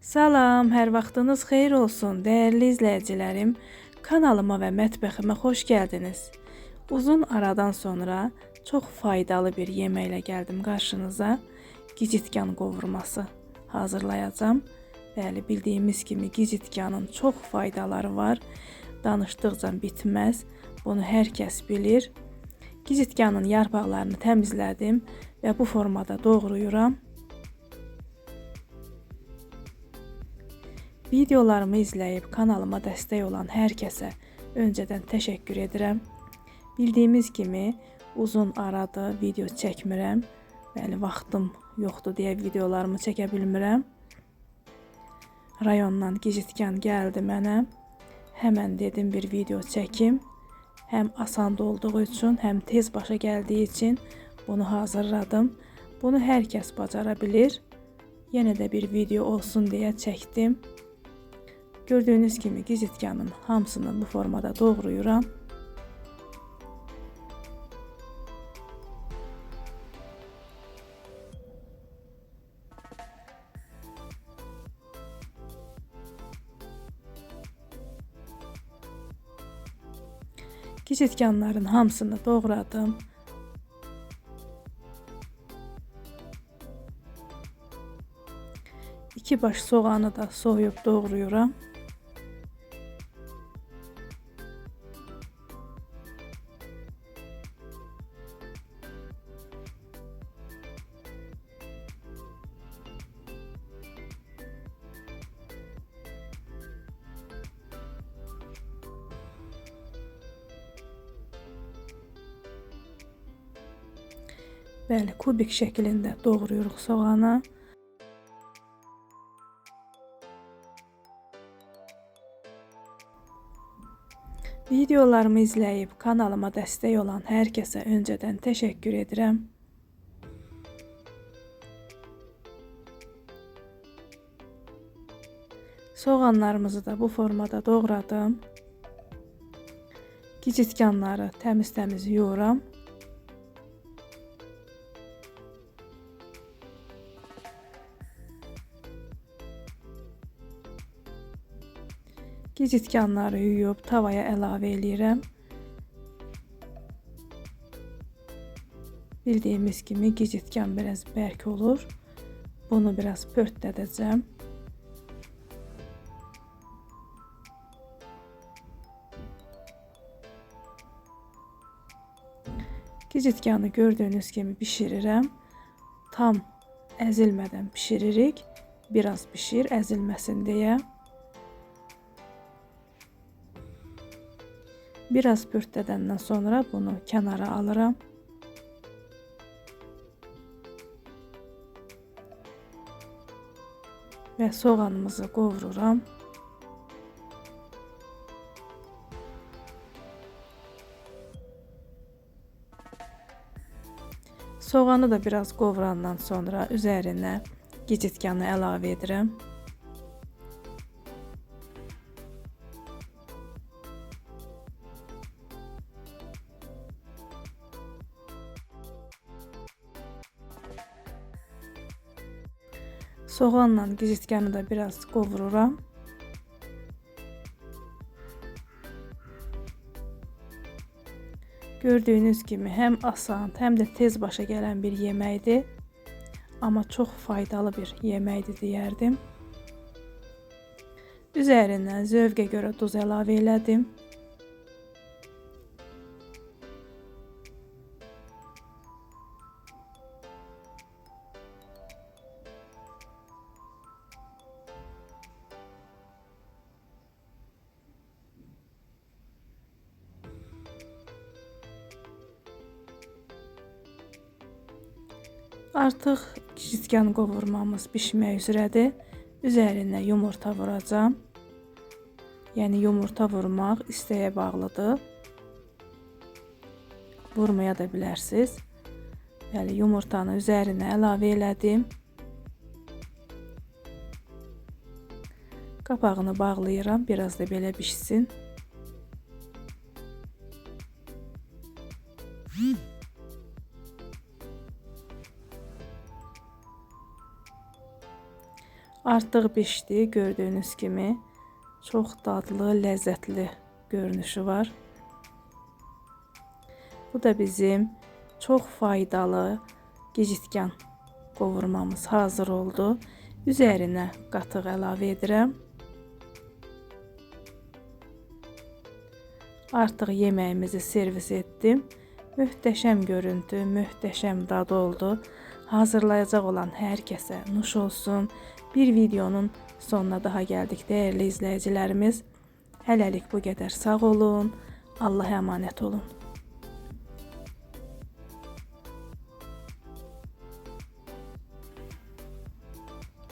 Salam, hər vaxtınız xeyir olsun, dəyərli izləyicilərim. Kanalıma və mətbəximə xoş gəldiniz. Uzun aradan sonra çox faydalı bir yeməklə gəldim qarşınıza. Gicitkan qovurması hazırlayacağam. Bəli, bildiyimiz kimi gicitkanın çox faydaları var. Danışdıqca bitməz. Bunu hər kəs bilir. Gicitkanın yarpaqlarını təmizlədim və bu formada doğrayıram. Videolarımı izləyib kanalıma dəstək olan hər kəsə öncədən təşəkkür edirəm. Bildiyimiz kimi uzun aradır video çəkmirəm. Bəli, vaxtım yoxdur deyə videolarımı çəkə bilmirəm. Rayondan gecikən gəldi mənə. Həmən dedim bir video çəkim. Həm asan olduğu üçün, həm tez başa gəldiyi üçün bunu hazırladım. Bunu hər kəs bacara bilir. Yenə də bir video olsun deyə çəkdim. Gördüğünüz kimi gizitkanın hamısını bu formada doğrayıram. Gicitkanların hamısını doğradım. İki baş soğanı da soyub doğrayıram. Bəli, kubik şəklində doğrayırıq soğanı. Videolarımı izləyib kanalıma dəstək olan hər kəsə öncədən təşəkkür edirəm. Soğanlarımızı da bu formada doğradım. Gicitkanları təmiz-təmiz yuyuram. Gicitkanları yuyub tavaya əlavə eləyirəm. Bildiyimiz kimi gicitkan biraz bərk olur. Bunu biraz pörtlədəcəm. Gicitkanı gördüğünüz kimi bişirirəm. Tam əzilmədən bişiririk. Biraz bişir, əzilməsin deyə. Biraz pörtlədəndən sonra bunu kənara alıram. Və soğanımızı qovururam. Soğanı da biraz qovurandan sonra üzərinə gicitkanı əlavə edirəm. Soğanla gicitkanı da biraz qovururam. Gördüyünüz kimi həm asan, həm də tez başa gələn bir yeməkdir. Amma çox faydalı bir yeməkdir deyərdim. Üzərinə zövqə görə duz əlavə elədim. Artıq gicitkan qovurmamız bişmək üzrədir. Üzərinə yumurta vuracağam. Yəni yumurta vurmaq istəyə bağlıdır. Vurmaya da bilərsiniz. Bəli, yumurtanı üzərinə əlavə elədim. Qapağını bağlayıram, biraz da belə bişsin. Artıq bişdi, gördüyünüz kimi. Çox dadlı, ləzzətli görünüşü var. Bu da bizim çox faydalı gicitkan qovurmamız hazır oldu. Üzərinə qatıq əlavə edirəm. Artıq yeməyimizi servis etdim. Möhtəşəm görüntü, möhtəşəm dad oldu. Hazırlayacaq olan hər kəsə nuş olsun. Bir videonun sonuna daha gəldik dəyərli izləyicilərimiz. Hələlik bu qədər sağ olun. Allah'a emanet olun.